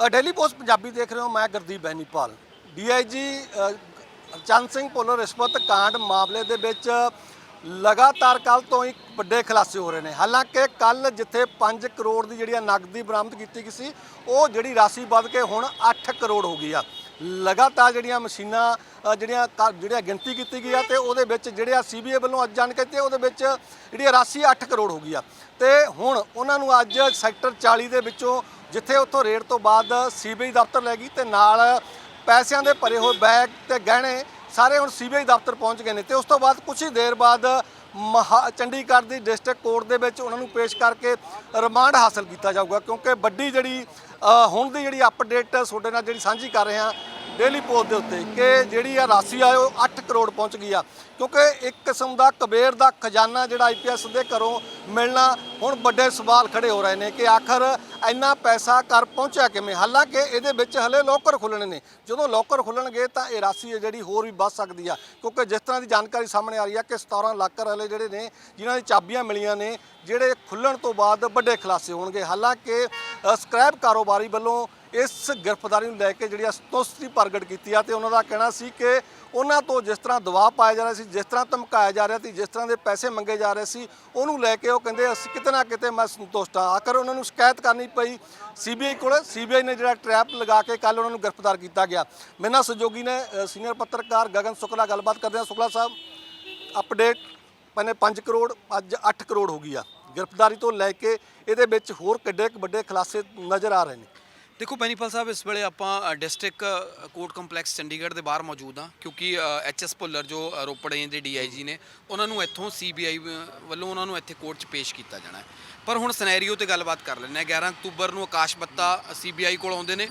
Daily post Punjabi ਦੇਖ ਰਹੇ ਹੋ, ਮੈਂ ਗੁਰਦੀਪ ਬੈਨੀਪਾਲ ਡੀਆਈਜੀ ਚੰਦ ਸਿੰਘ ਭੁੱਲਰ ਰਿਸ਼ਵਤ ਕਾਂਡ ਮਾਮਲੇ ਦੇ ਵਿੱਚ ਲਗਾਤਾਰ ਕੱਲ ਤੋਂ ਹੀ ਵੱਡੇ ਖੁਲਾਸੇ ਹੋ ਰਹੇ ਨੇ। ਹਾਲਾਂਕਿ ਕੱਲ ਜਿੱਥੇ 5 ਕਰੋੜ ਦੀ ਜਿਹੜੀ ਆ ਨਗਦੀ ਬਰਾਮਦ ਕੀਤੀ ਗਈ ਸੀ, ਉਹ ਜਿਹੜੀ ਰਾਸ਼ੀ ਵੱਧ ਕੇ ਹੁਣ 8 ਕਰੋੜ ਹੋ ਗਈ ਆ। ਲਗਾਤਾਰ ਜਿਹੜੀਆਂ ਮਸ਼ੀਨਾਂ ਜਿਹੜੀਆਂ ਕ- ਜਿਹੜੀਆਂ ਗਿਣਤੀ ਕੀਤੀ ਗਈ ਆ ਤੇ ਉਹਦੇ ਵਿੱਚ ਜਿਹੜੇ ਆ ਸੀਬੀਆਈ ਵੱਲੋਂ ਅੱਜ ਜਾਣਕਾਰੀ ਦਿੱਤੀ, ਉਹਦੇ ਵਿੱਚ ਜਿਹੜੀ ਰਾਸ਼ੀ 8 ਕਰੋੜ ਹੋ ਗਈ ਆ। ਤੇ ਹੁਣ ਉਹਨਾਂ ਨੂੰ ਅੱਜ ਸੈਕਟਰ 40 ਦੇ ਵਿੱਚੋਂ ਜਿੱਥੇ ਉੱਥੋਂ ਰੇਡ ਤੋਂ ਬਾਅਦ ਸੀਬੀਆਈ ਦਫ਼ਤਰ ਲੈ ਗਈ ਤੇ ਨਾਲ ਪੈਸਿਆਂ ਦੇ ਭਰੇ ਹੋਏ ਬੈਗ ਤੇ ਗਹਿਣੇ ਸਾਰੇ ਹੁਣ ਸੀਬੀਆਈ ਦਫ਼ਤਰ ਪਹੁੰਚ ਗਏ ਨੇ ਤੇ ਉਸ ਤੋਂ ਬਾਅਦ ਕੁਝ ਹੀ ਦੇਰ ਬਾਅਦ ਮਹਾ ਚੰਡੀਗੜ੍ਹ ਦੀ ਡਿਸਟ੍ਰਿਕਟ ਕੋਰਟ ਦੇ ਵਿੱਚ ਉਹਨਾਂ ਨੂੰ ਪੇਸ਼ ਕਰਕੇ ਰਿਮਾਂਡ ਹਾਸਲ ਕੀਤਾ ਜਾਊਗਾ ਕਿਉਂਕਿ ਵੱਡੀ ਜਿਹੜੀ ਹੁਣ ਦੀ ਜਿਹੜੀ ਅਪਡੇਟ ਤੁਹਾਡੇ ਨਾਲ ਜਿਹੜੀ ਸਾਂਝੀ ਕਰ ਰਹੇ ਹਾਂ ਡੇਲੀ ਪੋਸਟ ਦੇ ਉੱਤੇ ਕਿ ਜਿਹੜੀ ਆ ਰਾਸ਼ੀ ਆ ਉਹ 8 ਕਰੋੜ ਪਹੁੰਚ ਗਈ ਆ। ਕਿਉਂਕਿ ਇੱਕ ਕਿਸਮ ਦਾ ਕਬੇਰ ਦਾ ਖਜ਼ਾਨਾ ਜਿਹੜਾ ਆਈਪੀਐਸ ਦੇ ਘਰੋਂ ਮਿਲਣਾ ਹੁਣ ਵੱਡੇ ਸਵਾਲ ਖੜੇ ਹੋ ਰਹੇ ਨੇ ਕਿ ਆਖਰ ਇੰਨਾ ਪੈਸਾ ਕਰ ਪਹੁੰਚਿਆ ਕਿਵੇਂ? ਹਾਲਾਂਕਿ ਇਹਦੇ ਵਿੱਚ ਹਲੇ ਲੋਕਰ ਖੁੱਲਣੇ ਨੇ। ਜਦੋਂ ਲੋਕਰ ਖੁੱਲਣਗੇ ਤਾਂ ਇਹ ਰਾਸ਼ੀ ਹੈ ਜਿਹੜੀ ਹੋਰ ਵੀ ਵੱਧ ਸਕਦੀ ਆ। ਕਿਉਂਕਿ ਜਿਸ ਤਰ੍ਹਾਂ ਦੀ ਜਾਣਕਾਰੀ ਸਾਹਮਣੇ ਆ ਰਹੀ ਆ ਕਿ 17 ਲਾਕਰ ਹਲੇ ਜਿਹੜੇ ਨੇ ਜਿਨ੍ਹਾਂ ਦੀ ਚਾਬੀਆਂ ਮਿਲੀਆਂ ਨੇ ਜਿਹੜੇ ਖੁੱਲਣ ਤੋਂ ਬਾਅਦ ਵੱਡੇ ਖੁਲਾਸੇ ਹੋਣਗੇ। ਹਾਲਾਂਕਿ ਅ, ਸਕ੍ਰੈਪ ਕਾਰੋਬਾਰੀ ਵੱਲੋਂ ਇਸ ਗ੍ਰਿਫਤਾਰੀ ਨੂੰ ਲੈ ਕੇ ਜਿਹੜੀ ਆ ਪ੍ਰਗਟ ਕੀਤੀ ਆ ਤੇ ਉਹਨਾਂ ਦਾ ਕਹਿਣਾ ਸੀ ਕਿ ਉਹਨਾਂ ਤੋਂ ਜਿਸ ਤਰ੍ਹਾਂ ਦਬਾਅ ਪਾਇਆ ਜਾ ਰਿਹਾ ਸੀ, ਜਿਸ ਤਰ੍ਹਾਂ ਧਮਕਾਇਆ ਜਾ ਰਿਹਾ ਸੀ, ਜਿਸ ਤਰ੍ਹਾਂ ਦੇ ਪੈਸੇ ਮੰਗੇ ਜਾ ਰਹੇ ਸੀ, ਉਹਨੂੰ ਲੈ ਕੇ ਉਹ ਕਹਿੰਦੇ, ਅਸੀਂ ਕਿਤੇ ਨਾ ਕਿਤੇ ਮੈਂ ਸੰਤੁਸ਼ਟ ਹਾਂ। ਆਖਰ ਉਹਨਾਂ ਨੂੰ ਸ਼ਿਕਾਇਤ ਕਰਨੀ ਪਈ ਸੀਬੀਆਈ ਕੋਲ। ਸੀਬੀਆਈ ਨੇ ਜਿਹੜਾ ਟਰੈਪ ਲਗਾ ਕੇ ਕੱਲ ਉਹਨਾਂ ਨੂੰ ਗ੍ਰਿਫਤਾਰ ਕੀਤਾ ਗਿਆ। ਮੇਰੇ ਨਾਲ ਸਹਿਯੋਗੀ ਨੇ ਸੀਨੀਅਰ ਪੱਤਰਕਾਰ ਗਗਨ ਸ਼ੁਕਲਾ ਗੱਲਬਾਤ ਕਰਦੇ ਹਾਂ। ਸ਼ੁਕਲਾ ਸਾਹਿਬ, ਅਪਡੇਟ ਪਹਿਲੇ 5 ਕਰੋੜ, ਅੱਜ 8 ਕਰੋੜ ਹੋ ਗਈ ਆ। ਗ੍ਰਿਫਤਾਰੀ ਤੋਂ ਲੈ ਕੇ ਇਹਦੇ ਵਿੱਚ ਹੋਰ ਕਿੱਡੇ ਕੁ ਵੱਡੇ ਖੁਲਾਸੇ ਨਜ਼ਰ ਆ ਰਹੇ ਨੇ। ਦੇਖੋ ਬੈਨੀਪਾਲ ਸਾਹਿਬ ਇਸ ਵੇਲੇ ਆਪਾਂ ਡਿਸਟ੍ਰਿਕਟ ਕੋਰਟ ਕੰਪਲੈਕਸ ਚੰਡੀਗੜ੍ਹ ਦੇ ਬਾਹਰ ਮੌਜੂਦ ਹਾਂ ਕਿਉਂਕਿ ਐਚਐਸ ਭੁੱਲਰ ਜੋ ਅ, ਰੋਪੜ ਦੇ ਡੀਆਈਜੀ ਨੇ ਉਹਨਾਂ ਨੂੰ ਇੱਥੋਂ ਸੀਬੀਆਈ ਵੱਲੋਂ ਉਹਨਾਂ ਨੂੰ ਇੱਥੇ ਕੋਰਟ 'ਚ ਪੇਸ਼ ਕੀਤਾ ਜਾਣਾ ਹੈ। ਪਰ ਹੁਣ ਸਿਨੈਰੀਓ ਤੇ ਗੱਲਬਾਤ ਕਰ ਲੈਂਦੇ ਹਾਂ। 11 ਅਕਤੂਬਰ ਨੂੰ ਆਕਾਸ਼ ਬੱਤਾ ਸੀਬੀਆਈ ਕੋਲ ਆਉਂਦੇ ਨੇ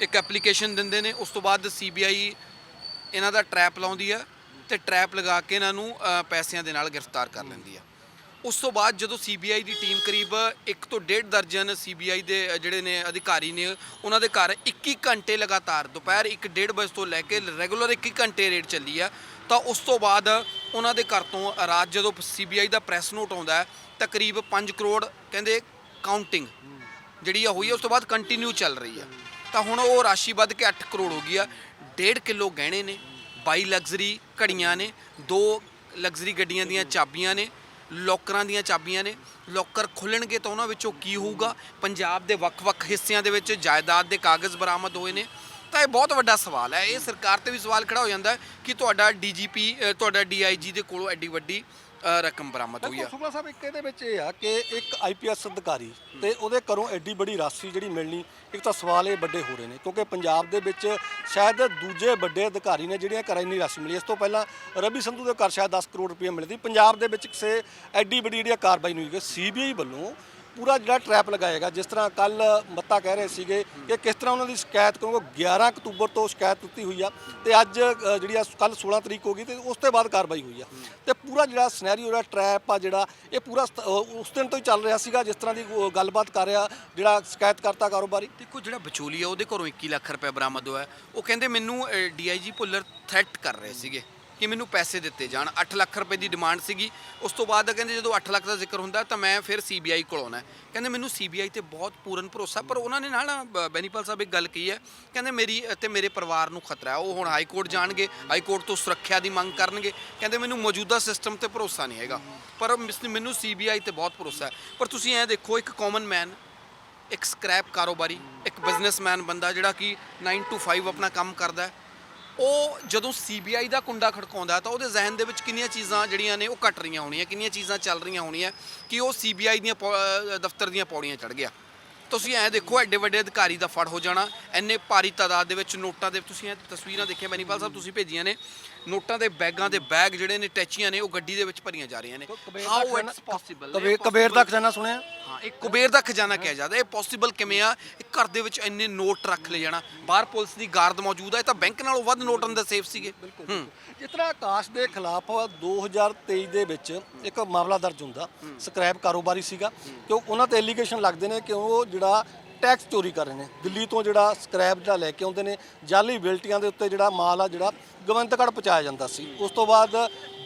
ਇੱਕ ਐਪਲੀਕੇਸ਼ਨ ਦਿੰਦੇ ਨੇ ਉਸ ਤੋਂ ਬਾਅਦ ਸੀਬੀਆਈ ਇਹਨਾਂ ਦਾ ਟਰੈਪ ਲਾਉਂਦੀ ਆ ਤੇ ਟਰੈਪ ਲਗਾ ਕੇ ਇਹਨਾਂ ਨੂੰ ਪੈਸਿਆਂ ਦੇ ਨਾਲ ਗ੍ਰਿਫਤਾਰ ਕਰ ਲੈਂਦੀ ਆ ਉਸ ਤੋਂ ਬਾਅਦ ਜਦੋਂ ਸੀਬੀਆਈ ਦੀ ਟੀਮ ਕਰੀਬ 1 ਤੋਂ 1.5 ਦਰਜਨ ਸੀਬੀਆਈ ਦੇ ਜਿਹੜੇ ਨੇ ਅਧਿਕਾਰੀ ਨੇ, ਉਹਨਾਂ ਦੇ ਘਰ 21 ਘੰਟੇ ਲਗਾਤਾਰ, ਦੁਪਹਿਰ 1:30 ਵਜੇ ਤੋਂ ਲੈ ਕੇ ਰੈਗੂਲਰ 21 ਘੰਟੇ ਰੇਡ ਚੱਲੀ ਆ, ਤਾਂ ਉਸ ਤੋਂ ਬਾਅਦ ਉਹਨਾਂ ਦੇ ਘਰ ਤੋਂ ਰਾਤ ਜਦੋਂ ਸੀਬੀਆਈ ਦਾ ਪ੍ਰੈਸ ਨੋਟ ਆਉਂਦਾ ਤਾਂ ਕਰੀਬ 5 ਕਰੋੜ ਕਹਿੰਦੇ ਕਾਊਂਟਿੰਗ ਜਿਹੜੀ ਆ ਹੋਈ ਹੈ ਉਸ ਤੋਂ ਬਾਅਦ ਕੰਟੀਨਿਊ ਚੱਲ ਰਹੀ ਆ। ਤਾਂ ਹੁਣ ਉਹ ਰਾਸ਼ੀ ਵੱਧ ਕੇ 8 ਕਰੋੜ ਹੋ ਗਈ ਆ 1.5 ਕਿਲੋ ਗਹਿਣੇ ਨੇ 22 ਲਗਜ਼ਰੀ ਘੜੀਆਂ ਨੇ, ਦੋ ਲਗਜ਼ਰੀ ਗੱਡੀਆਂ ਦੀਆਂ ਚਾਬੀਆਂ ਨੇ ਲੋਕਰਾਂ ਦੀਆਂ ਚਾਬੀਆਂ ਨੇ। ਲੋਕਰ ਖੁੱਲਣਗੇ ਤਾਂ ਉਹਨਾਂ ਵਿੱਚੋਂ ਕੀ ਹੋਊਗਾ? ਪੰਜਾਬ ਦੇ ਵੱਖ-ਵੱਖ ਹਿੱਸਿਆਂ ਦੇ ਵਿੱਚ ਜਾਇਦਾਦ ਦੇ ਕਾਗਜ਼ ਬਰਾਮਦ ਹੋਏ ਨੇ। ਤਾਂ ਇਹ ਬਹੁਤ ਵੱਡਾ ਸਵਾਲ ਹੈ। ਇਹ ਸਰਕਾਰ ਤੇ ਵੀ ਸਵਾਲ ਖੜਾ ਹੋ ਜਾਂਦਾ ਹੈ ਕਿ ਤੁਹਾਡਾ ਡੀਜੀਪੀ ਤੁਹਾਡਾ ਡੀਆਈਜੀ ਦੇ ਕੋਲੋਂ ਐਡੀ ਵੱਡੀ ਅ, ਰਕਮ ਬਰਾਮਦ ਹੋਈ ਆ। ਬਿਲਕੁਲ ਸੁਖਲਾ ਸਾਹਿਬ ਇੱਕ ਇਹਦੇ ਵਿੱਚ ਇਹ ਆ ਕਿ ਇੱਕ ਆਈਪੀਐਸ ਅਧਿਕਾਰੀ ਤੇ ਉਹਦੇ ਘਰੋਂ ਐਡੀ ਬੜੀ ਰਾਸ਼ੀ ਜਿਹੜੀ ਮਿਲਣੀ ਇੱਕ ਤਾਂ ਸਵਾਲ ਇਹ ਵੱਡੇ ਹੋ ਰਹੇ ਨੇ ਕਿਉਂਕਿ ਪੰਜਾਬ ਦੇ ਵਿੱਚ ਸ਼ਾਇਦ ਦੂਜੇ ਵੱਡੇ ਅਧਿਕਾਰੀ ਨੇ ਜਿਹੜੀਆਂ ਘਰਾਂ ਇੰਨੀ ਰਾਸ਼ੀ ਮਿਲੀ ਇਸ ਤੋਂ ਪਹਿਲਾਂ ਰਵੀ ਸੰਧੂ ਦੇ ਘਰ ਸ਼ਾਇਦ 10 ਕਰੋੜ ਰੁਪਏ ਮਿਲਦੀ ਪੰਜਾਬ ਦੇ ਵਿੱਚ ਕਿਸੇ ਐਡੀ ਵੱਡੀ ਜਿਹੜੀ ਆ ਕਾਰਵਾਈ ਨਹੀਂ ਹੋਈ। ਹੈ ਸੀਬੀਆਈ ਵੱਲੋਂ ਪੂਰਾ ਜਿਹੜਾ ਟਰੈਪ ਲਗਾਏਗਾ ਜਿਸ ਤਰ੍ਹਾਂ ਕੱਲ ਮੱਤਾ ਕਹਿ ਰਹੇ ਸੀਗੇ ਕਿ ਕਿਸ ਤਰ੍ਹਾਂ ਉਹਨਾਂ ਦੀ ਸ਼ਿਕਾਇਤ ਕਿਉਂਕਿ 11 ਅਕਤੂਬਰ ਤੋਂ ਸ਼ਿਕਾਇਤ ਦਿੱਤੀ ਹੋਈ ਆ ਤੇ ਅੱਜ ਅ, ਜਿਹੜੀ ਆ ਕੱਲ 16 ਤਰੀਕ ਹੋ ਗਈ ਤੇ ਉਸ ਤੋਂ ਬਾਅਦ ਕਾਰਵਾਈ ਹੋਈ ਆ। ਤੇ ਪੂਰਾ ਜਿਹੜਾ ਸਿਨੈਰੀਓ ਜਿਹੜਾ ਟਰੈਪ ਆ ਜਿਹੜਾ ਇਹ ਪੂਰਾ ਸਤ- ਅ, ਉਸ ਦਿਨ ਤੋਂ ਹੀ ਚੱਲ ਰਿਹਾ ਸੀਗਾ ਜਿਸ ਤਰ੍ਹਾਂ ਦੀ ਉਹ ਗੱਲਬਾਤ ਕਰ ਰਿਹਾ ਜਿਹੜਾ ਸ਼ਿਕਾਇਤ ਕਰਤਾ ਕਾਰੋਬਾਰੀ। ਦੇਖੋ ਜਿਹੜਾ ਵਿਚੋਲੀ ਆ ਉਹਦੇ ਘਰੋਂ 21 ਲੱਖ ਰੁਪਏ ਬਰਾਮਦ ਹੋਇਆ। ਉਹ ਕਹਿੰਦੇ ਮੈਨੂੰ ਡੀਆਈਜੀ ਭੁੱਲਰ ਥ੍ਰੈਟ ਕਰ ਰਹੇ ਸੀਗੇ। ਕਿ ਮੈਨੂੰ ਪੈਸੇ ਦਿੱਤੇ ਜਾਣ। 8 ਲੱਖ ਰੁਪਏ ਦੀ ਡਿਮਾਂਡ ਸੀਗੀ। ਉਸ ਤੋਂ ਬਾਅਦ ਕਹਿੰਦੇ ਜਦੋਂ 8 ਲੱਖ ਦਾ ਜ਼ਿਕਰ ਹੁੰਦਾ ਤਾਂ ਮੈਂ ਫਿਰ ਸੀਬੀਆਈ ਕੋਲ ਆਉਣਾ। ਕਹਿੰਦੇ ਮੈਨੂੰ ਸੀਬੀਆਈ ਤੇ ਬਹੁਤ ਪੂਰਨ ਭਰੋਸਾ, ਪਰ ਉਹਨਾਂ ਨੇ ਨਾਲ ਨਾ ਬੈਨੀਪਾਲ ਸਾਹਿਬ ਇੱਕ ਗੱਲ ਕਹੀ ਹੈ। ਕਹਿੰਦੇ ਮੇਰੀ ਤੇ ਮੇਰੇ ਪਰਿਵਾਰ ਨੂੰ ਖਤਰਾ ਹੈ। ਉਹ ਹੁਣ ਹਾਈ ਕੋਰਟ ਜਾਣਗੇ, ਹਾਈ ਕੋਰਟ ਤੋਂ ਸੁਰੱਖਿਆ ਦੀ ਮੰਗ ਕਰਨਗੇ। ਕਹਿੰਦੇ ਮੈਨੂੰ ਮੌਜੂਦਾ ਸਿਸਟਮ ਤੇ ਭਰੋਸਾ ਨਹੀਂ ਹੈਗਾ। ਪਰ ਮਿਸ- ਮੈਨੂੰ ਸੀਬੀਆਈ ਤੇ ਬਹੁਤ ਭਰੋਸਾ ਹੈ। ਪਰ ਤੁਸੀਂ ਇਹ ਦੇਖੋ, ਇੱਕ ਕਾਮਨ ਮੈਨ ਇੱਕ ਸਕ੍ਰੈਪ ਕਾਰੋਬਾਰੀ, ਇੱਕ ਬਿਜ਼ਨਸਮੈਨ ਬੰਦਾ ਜਿਹੜਾ ਕਿ 9 to 5 ਆਪਣਾ ਕੰਮ ਕਰਦਾ ਹੈ। ਉਹ ਜਦੋਂ ਸੀਬੀਆਈ ਦਾ ਕੁੰਡਾ ਖੜਕਾਉਂਦਾ ਤਾਂ ਉਹਦੇ ਜ਼ਿਹਨ ਦੇ ਵਿੱਚ ਕਿੰਨੀਆਂ ਚੀਜ਼ਾਂ ਜਿਹੜੀਆਂ ਨੇ ਉਹ ਘਟ ਰਹੀਆਂ ਹੋਣੀਆਂ ਕਿੰਨੀਆਂ ਚੀਜ਼ਾਂ ਚੱਲ ਰਹੀਆਂ ਹੋਣੀਆਂ ਕਿ ਉਹ ਸੀਬੀਆਈ ਦੀਆਂ ਪੌ- ਅਹ ਦਫ਼ਤਰ ਦੀਆਂ ਪੌੜੀਆਂ ਚੜ ਗਿਆ। ਤੁਸੀਂ ਐ ਦੇਖੋ ਐਡੇ ਵੱਡੇ ਅਧਿਕਾਰੀ ਦਾ ਫੜ ਹੋ ਜਾਣਾ ਐਨੇ ਭਾਰੀ ਤਾਦਾਦ ਦੇ ਵਿੱਚ ਨੋਟਾਂ ਦੇ ਤੁਸੀਂ ਇਹ ਤਸਵੀਰਾਂ ਦੇਖੀਆਂ ਬੈਨੀਪਾਲ ਸਾਹਿਬ ਤੁਸੀਂ ਭੇਜੀਆਂ ਨੇ ਨੋਟਾਂ ਦੇ ਬੈਗਾਂ ਦੇ ਬੈਗ ਜਿਹੜੇ ਨੇ ਟੈਚੀਆਂ ਨੇ ਉਹ ਗੱਡੀ ਦੇ ਵਿੱਚ ਭਰੀਆਂ ਜਾ ਰਹੀਆਂ ਨੇ। How it's possible Kabir Kabir ਦਾ ਖਜ਼ਾਨਾ ਸੁਣਿਆ? ਇੱਕ ਕੁਬੇਰ ਦਾ ਖਜ਼ਾਨਾ ਕਿਹਾ ਜਾਂਦਾ ਇਹ ਪੋਸੀਬਲ ਕਿਵੇਂ ਆ? ਇਹ ਘਰ ਦੇ ਵਿੱਚ ਇੰਨੇ ਨੋਟ ਰੱਖ ਲੈ ਜਾਣਾ। ਬਾਹਰ ਪੁਲਿਸ ਦੀ ਗਾਰਡ ਮੌਜੂਦ ਹੈ ਇਹ ਤਾਂ ਬੈਂਕ ਨਾਲੋਂ ਵੱਧ ਨੋਟ ਅੰਦਰ ਸੇਫ ਸੀਗੇ। ਹੂੰ। ਜਿਸ ਤਰ੍ਹਾਂ ਆਕਾਸ਼ ਦੇ ਖਿਲਾਫ 2023 ਦੇ ਵਿੱਚ ਇੱਕ ਮਾਮਲਾ ਦਰਜ ਹੁੰਦਾ ਸਕ੍ਰੈਪ ਕਾਰੋਬਾਰੀ ਸੀਗਾ ਕਿ ਉਹਨਾਂ ਤੇ ਐਲੀਗੇਸ਼ਨ ਲੱਗਦੇ ਨੇ ਕਿ ਉਹ ਜਿਹੜਾ ਟੈਕਸ ਚੋਰੀ ਕਰ ਰਹੇ ਨੇ। ਦਿੱਲੀ ਤੋਂ ਜਿਹੜਾ ਸਕ੍ਰੈਪ ਜਿਹੜਾ ਲੈ ਕੇ ਆਉਂਦੇ ਨੇ ਜਾਲੀ ਬਿਲਟੀਆਂ ਦੇ ਉੱਤੇ ਜਿਹੜਾ ਮਾਲ ਆ ਜਿਹੜਾ ਗੋਬਿੰਦਗੜ੍ਹ ਪਹੁੰਚਾਇਆ ਜਾਂਦਾ ਸੀ। ਉਸ ਤੋਂ ਬਾਅਦ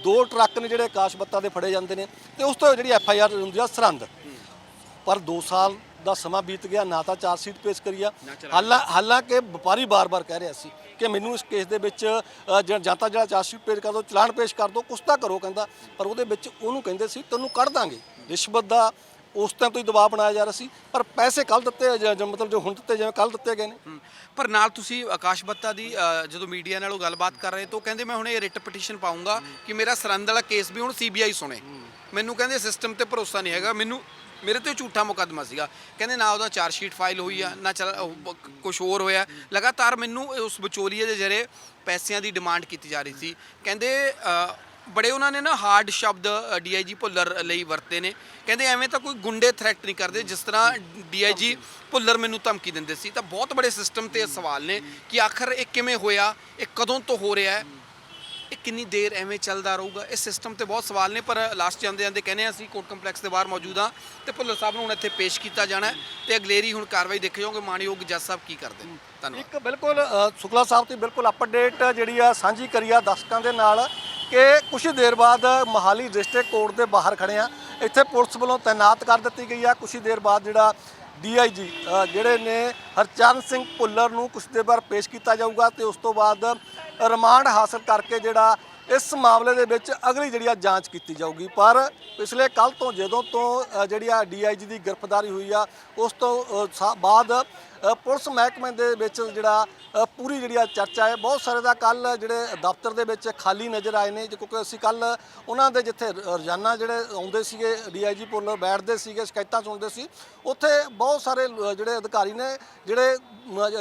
ਦੋ ਟਰੱਕ ਨੇ ਜਿਹੜੇ ਆਕਾਸ਼ ਬੱਤਾ ਦੇ ਫੜੇ ਜਾਂਦੇ ਨੇ ਤੇ ਉਸ ਤੋਂ ਜਿਹੜੀ ਐਫ ਆਈ ਆਰ ਹੁੰਦੀ ਆ ਸਰਹੰਦ ਪਰ 2 ਸਾਲ ਦਾ ਸਮਾਂ ਬੀਤ ਗਿਆ ਨਾ ਤਾਂ ਚਾਰਜ ਸ਼ੀਟ ਪੇਸ਼ ਕਰੀਆ ਹਾਲਾਂ ਹਾਲਾਂਕਿ ਵਪਾਰੀ ਬਾਰ-ਬਾਰ ਕਹਿ ਰਿਹਾ ਸੀ ਕਿ ਮੈਨੂੰ ਇਸ ਕੇਸ ਦੇ ਵਿੱਚ ਜ- ਤਾਂ ਜਿਹੜਾ ਚਾਰਜ ਸ਼ੀਟ ਪੇਸ਼ ਕਰ ਦਿਓ ਚਲਾਨ ਪੇਸ਼ ਕਰ ਦਿਓ ਕੁਛ ਤਾਂ ਕਰੋ ਕਹਿੰਦਾ ਪਰ ਉਹਦੇ ਵਿੱਚ ਉਹਨੂੰ ਕਹਿੰਦੇ ਸੀ ਤੈਨੂੰ ਕੱਢ ਦਾਂਗੇ। ਰਿਸ਼ਵਤ ਦਾ ਉਸ ਟਾਈਮ ਤੋਂ ਹੀ ਦਬਾਅ ਬਣਾਇਆ ਜਾ ਰਿਹਾ ਸੀ ਪਰ ਪੈਸੇ ਕੱਲ ਦਿੱਤੇ ਜਾਂ- ਮਤਲਬ ਜੋ ਹੁਣ ਦਿੱਤੇ ਜਿਵੇਂ ਕੱਲ ਦਿੱਤੇ ਗਏ ਨੇ। ਪਰ ਨਾਲ ਤੁਸੀਂ ਆਕਾਸ਼ ਬੱਤਾ ਦੀ ਜਦੋਂ ਮੀਡੀਆ ਨਾਲ ਉਹ ਗੱਲਬਾਤ ਕਰ ਰਹੇ ਤਾਂ ਕਹਿੰਦੇ ਮੈਂ ਹੁਣ ਇਹ ਰਿਟ ਪਟੀਸ਼ਨ ਪਾਉਂਗਾ ਕਿ ਮੇਰਾ ਸਰੰਦ ਵਾਲਾ ਕੇਸ ਵੀ ਹੁਣ ਸੀਬੀਆਈ ਸੁਣੇ। ਮੈਨੂੰ ਕਹਿੰਦੇ ਸਿਸਟਮ ਤੇ ਭਰੋਸਾ ਨਹੀਂ ਹੈਗਾ। ਮੈਨੂੰ ਮੇਰੇ ਤੇ ਝੂਠਾ ਮੁਕੱਦਮਾ ਸੀਗਾ। ਕਹਿੰਦੇ ਨਾ ਉਹਦਾ ਚਾਰਜ ਸ਼ੀਟ ਫਾਈਲ ਹੋਈ ਆ ਨਾ ਚਲ ਕੁਝ ਹੋਰ ਹੋਇਆ। ਲਗਾਤਾਰ ਮੈਨੂੰ ਉਸ ਵਿਚੋਲੀਏ ਦੇ ਜਰੇ ਪੈਸਿਆਂ ਦੀ ਡਿਮਾਂਡ ਕੀਤੀ ਜਾ ਰਹੀ ਸੀ। ਕਹਿੰਦੇ ਬੜੇ ਉਹਨਾਂ ਨੇ ਨਾ ਹਾਰਡ ਸ਼ਬਦ ਡੀਆਈਜੀ ਭੁੱਲਰ ਲਈ ਵਰਤੇ ਨੇ। ਕਹਿੰਦੇ ਐਵੇਂ ਤਾਂ ਕੋਈ ਗੁੰਡੇ ਥ੍ਰੈਟ ਨਹੀਂ ਕਰਦੇ ਜਿਸ ਤਰ੍ਹਾਂ ਡੀਆਈਜੀ ਭੁੱਲਰ ਮੈਨੂੰ ਧਮਕੀ ਦਿੰਦੇ ਸੀ। ਤਾਂ ਬਹੁਤ ਬੜੇ ਸਿਸਟਮ ਤੇ ਸਵਾਲ ਨੇ ਕਿ ਆਖਰ ਇਹ ਕਿਵੇਂ ਹੋਇਆ ਇਹ ਕਦੋਂ ਤੋਂ ਹੋ ਰਿਹਾ ਹੈ? ਇਹ ਕਿੰਨੀ ਦੇਰ ਐਵੇਂ ਚੱਲਦਾ ਰਹੂਗਾ? ਇਸ ਸਿਸਟਮ ਤੇ ਬਹੁਤ ਸਵਾਲ ਨੇ ਪਰ ਲਾਸਟ ਜਾਂਦੇ ਜਾਂਦੇ ਕਹਿੰਦੇ ਹਾਂ ਅਸੀਂ ਕੋਰਟ ਕੰਪਲੈਕਸ ਦੇ ਬਾਹਰ ਮੌਜੂਦ ਹਾਂ ਤੇ ਭੁੱਲਰ ਸਾਹਿਬ ਨੂੰ ਹੁਣ ਇੱਥੇ ਪੇਸ਼ ਕੀਤਾ ਜਾਣਾ ਹੈ ਤੇ ਅਗਲੇਰੀ ਹੁਣ ਕਾਰਵਾਈ ਦੇਖੇ ਜਾਓਗੇ ਮਾਨਯੋਗ ਜੱਜ ਸਾਹਿਬ ਕੀ ਕਰਦੇ ਨੇ। ਧੰਨਵਾਦ। ਇੱਕ ਬਿਲਕੁਲ ਅ, ਸ਼ੁਕਲਾ ਸਾਹਿਬ ਦੀ ਬਿਲਕੁਲ ਅਪਡੇਟ ਜਿਹੜੀ ਆ ਸਾਂਝੀ ਕਰੀ ਆ ਦਰਸ਼ਕਾਂ ਦੇ ਨਾਲ ਕਿ ਕੁਝ ਦੇਰ ਬਾਅਦ ਮਹਾਲੀ ਡਿਸਟ੍ਰਿਕਟ ਕੋਰਟ ਦੇ ਬਾਹਰ ਖੜੇ ਆ ਇੱਥੇ ਪੁਲਿਸ ਵੱਲੋਂ ਤਾਇਨਾਤ ਕਰ ਦਿੱਤੀ ਗਈ ਆ। ਕੁਝ ਦੇਰ ਬਾਅਦ ਜਿਹੜਾ ਡੀਆਈਜੀ ਜਿਹੜੇ ਨੇ ਹਰਚਰਨ ਸਿੰਘ ਭੁੱਲਰ ਨੂੰ ਕੁਝ ਦੇ ਬਾਅਦ ਪੇਸ਼ ਕੀਤਾ ਜਾਊਗਾ ਤੇ ਉਸ ਤੋਂ ਬਾਅਦ ਰਿਮਾਂਡ ਹਾਸਲ ਕਰਕੇ ਜਿਹੜਾ ਇਸ ਮਾਮਲੇ ਦੇ ਵਿੱਚ ਅਗਲੀ ਜਿਹੜੀ ਆ ਜਾਂਚ ਕੀਤੀ ਜਾਊਗੀ। ਪਰ ਪਿਛਲੇ ਕੱਲ ਤੋਂ ਜਦੋਂ ਤੋਂ ਜਿਹੜੀ ਆ ਡੀਆਈਜੀ ਦੀ ਗ੍ਰਿਫਤਾਰੀ ਹੋਈ ਆ, ਉਸ ਤੋਂ ਸਾ- ਬਾਅਦ ਪੁਲਿਸ ਮਹਿਕਮੇ ਦੇ ਵਿੱਚ ਜਿਹੜਾ ਪੂਰੀ ਜਿਹੜੀ ਆ ਚਰਚਾ ਹੈ, ਬਹੁਤ ਸਾਰੇ ਦਾ ਕੱਲ ਜਿਹੜੇ ਦਫ਼ਤਰ ਦੇ ਵਿੱਚ ਖਾਲੀ ਨਜ਼ਰ ਆਏ ਨੇ, ਕਿਉਂਕਿ ਅਸੀਂ ਕੱਲ ਉਹਨਾਂ ਦੇ ਜਿੱਥੇ ਰੋਜ਼ਾਨਾ ਜਿਹੜੇ ਆਉਂਦੇ ਸੀਗੇ, ਡੀਆਈਜੀ ਪੁੱਲਰ ਬੈਠਦੇ ਸੀਗੇ, ਸ਼ਿਕਾਇਤਾਂ ਸੁਣਦੇ ਸੀ, ਉੱਥੇ ਬਹੁਤ ਸਾਰੇ ਜਿਹੜੇ ਅਧਿਕਾਰੀ ਨੇ, ਜਿਹੜੇ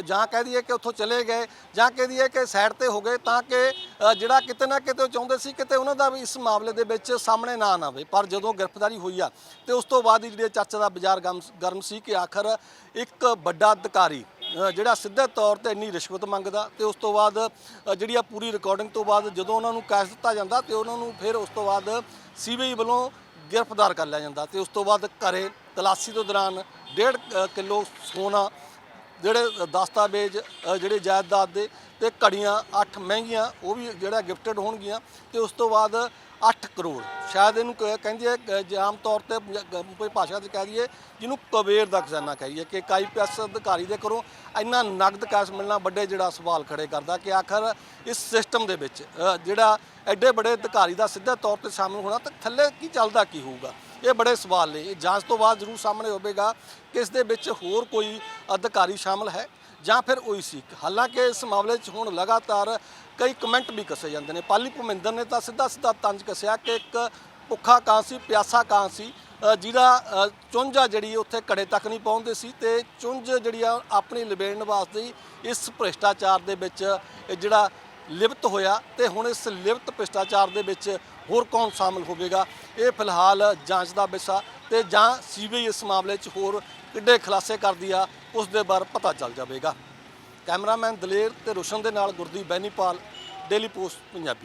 ਜਾਂ ਕਹਿ ਦਈਏ ਕਿ ਉੱਥੋਂ ਚਲੇ ਗਏ, ਜਾਂ ਕਹਿ ਦਈਏ ਕਿ ਸਾਈਡ ਤੇ ਹੋ ਗਏ, ਤਾਂ ਕਿ ਜਿਹੜਾ ਕਿਤੇ ਨਾ ਕਿਤੇ ਉਹ ਚਾਹੁੰਦੇ ਸੀ ਕਿਤੇ ਉਹਨਾਂ ਦਾ ਵੀ ਇਸ ਮਾਮਲੇ ਦੇ ਵਿੱਚ ਸਾਹਮਣੇ ਨਾ ਨਾ ਆਵੇ। ਪਰ ਜਦੋਂ ਗ੍ਰਿਫਤਾਰੀ ਹੋਈ ਆ, ਤੇ ਉਸ ਤੋਂ ਬਾਅਦ ਹੀ ਜਿਹੜੀ ਚਰਚਾ ਦਾ ਬਾਜ਼ਾਰ ਗਰਮ ਗਰਮ ਸੀ ਕਿ ਆਖਰ ਇੱਕ ਵੱਡਾ ਅਧਿਕਾਰੀ ਜਿਹੜਾ ਸਿੱਧੇ ਤੌਰ ਤੇ ਇੰਨੀ ਰਿਸ਼ਵਤ ਮੰਗਦਾ ਤੇ ਉਸ ਤੋਂ ਬਾਅਦ ਜਿਹੜੀ ਆ ਪੂਰੀ ਰਿਕਾਰਡਿੰਗ ਤੋਂ ਬਾਅਦ ਜਦੋਂ ਉਹਨਾਂ ਨੂੰ ਕੈਸ਼ ਦਿੱਤਾ ਜਾਂਦਾ ਤੇ ਉਹਨਾਂ ਨੂੰ ਫਿਰ ਉਸ ਤੋਂ ਬਾਅਦ ਸੀਬੀਆਈ ਵੱਲੋਂ ਗ੍ਰਿਫਤਾਰ ਕਰ ਲਿਆ ਜਾਂਦਾ ਤੇ ਉਸ ਤੋਂ ਬਾਅਦ ਘਰੇ ਤਲਾਸ਼ੀ ਤੋਂ ਦੌਰਾਨ 1.5 ਕਿਲੋ ਸੋਨਾ ਜਿਹੜੇ ਦਸਤਾਵੇਜ਼ ਜਿਹੜੇ ਜਾਇਦਾਦ ਦੇ ਤੇ ਘੜੀਆਂ 8 ਮਹਿੰਗੀਆਂ, ਉਹ ਵੀ ਜਿਹੜਾ ਗਿਫਟਡ ਹੋਣਗੀਆਂ ਤੇ ਉਸ ਤੋਂ ਬਾਅਦ 8 ਕਰੋੜ। ਸ਼ਾਇਦ ਇਹਨੂੰ ਕ- ਕਹਿੰਦੇ ਆ ਜੇ ਆਮ ਤੌਰ ਤੇ ਕੋਈ ਭਾਸ਼ਾ 'ਚ ਕਹਿ ਦਈਏ, ਜਿਹਨੂੰ ਕਬੇਰ ਦਾ ਖਜ਼ਾਨਾ ਕਹੀਏ ਕਿ ਇੱਕ ਆਈਪੀਐਸ ਅਧਿਕਾਰੀ ਦੇ ਕਰੋ ਇੰਨਾ ਨਗਦ ਕੈਸ਼ ਮਿਲਣਾ ਵੱਡੇ ਜਿਹੜਾ ਸਵਾਲ ਖੜੇ ਕਰਦਾ ਕਿ ਆਖਰ ਇਸ ਸਿਸਟਮ ਦੇ ਵਿੱਚ ਜਿਹੜਾ ਐਡੇ ਬੜੇ ਅਧਿਕਾਰੀ ਦਾ ਸਿੱਧੇ ਤੌਰ ਤੇ ਸ਼ਾਮਲ ਹੋਣਾ ਤਾਂ ਥੱਲੇ ਕੀ ਚੱਲਦਾ, ਕੀ ਹੋਊਗਾ? ਇਹ ਬੜੇ ਸਵਾਲ ਨੇ। ਇਹ ਜਾਂਚ ਤੋਂ ਬਾਅਦ ਜ਼ਰੂਰ ਸਾਹਮਣੇ ਹੋਵੇਗਾ ਕਿ ਇਸ ਦੇ ਵਿੱਚ ਹੋਰ ਕੋਈ ਅਧਿਕਾਰੀ ਸ਼ਾਮਲ ਹੈ ਜਾਂ ਫਿਰ ਉਹੀ ਸੀ ਹਾਲਾਂਕਿ ਇਸ ਮਾਮਲੇ 'ਚ ਹੁਣ ਲਗਾਤਾਰ ਕਈ ਕਮੈਂਟ ਵੀ ਕੱਸੇ ਜਾਂਦੇ ਨੇ। ਪਾਲੀ ਭੁਮਿੰਦਰ ਨੇ ਤਾਂ ਸਿੱਧਾ ਸਿੱਧਾ ਤੰਜ ਕੱਸਿਆ ਕਿ ਇੱਕ ਭੁੱਖਾ ਕਾਂ ਸੀ ਪਿਆਸਾ ਕਾਂ ਸੀ ਜਿਹਦਾ ਅ, ਚੁੰਝ ਆ ਜਿਹੜੀ ਉੱਥੇ ਘੜੇ ਤੱਕ ਨਹੀਂ ਪਹੁੰਚਦੇ ਸੀ ਤੇ ਚੁੰਝ ਜਿਹੜੀ ਆ ਆਪਣੀ ਲਿਬੇੜਨ ਵਾਸਤੇ ਇਸ ਭ੍ਰਿਸ਼ਟਾਚਾਰ ਦੇ ਵਿੱਚ ਜਿਹੜਾ ਲਿਪਤ ਹੋਇਆ ਤੇ ਹੁਣ ਇਸ ਲਿਪਤ ਭ੍ਰਿਸ਼ਟਾਚਾਰ ਦੇ ਵਿੱਚ ਹੋਰ ਕੌਣ ਸ਼ਾਮਲ ਹੋਵੇਗਾ? ਇਹ ਫਿਲਹਾਲ ਜਾਂਚ ਦਾ ਵਿਸ਼ਾ ਤੇ ਜਾਂ ਸੀਬੀਆਈ ਇਸ ਮਾਮਲੇ 'ਚ ਹੋਰ ਕਿੱਡੇ ਖੁਲਾਸੇ ਕਰਦੀ ਆ, ਉਸ ਦੇ ਬਾਰੇ ਪਤਾ ਚੱਲ ਜਾਵੇਗਾ। ਕੈਮਰਾਮੈਨ ਦਲੇਰ ਤੇ ਰੋਸ਼ਨ ਦੇ ਨਾਲ ਗੁਰਦੀਪ ਬੈਨੀਪਾਲ, ਡੇਲੀ ਪੋਸਟ, ਪੰਜਾਬੀ।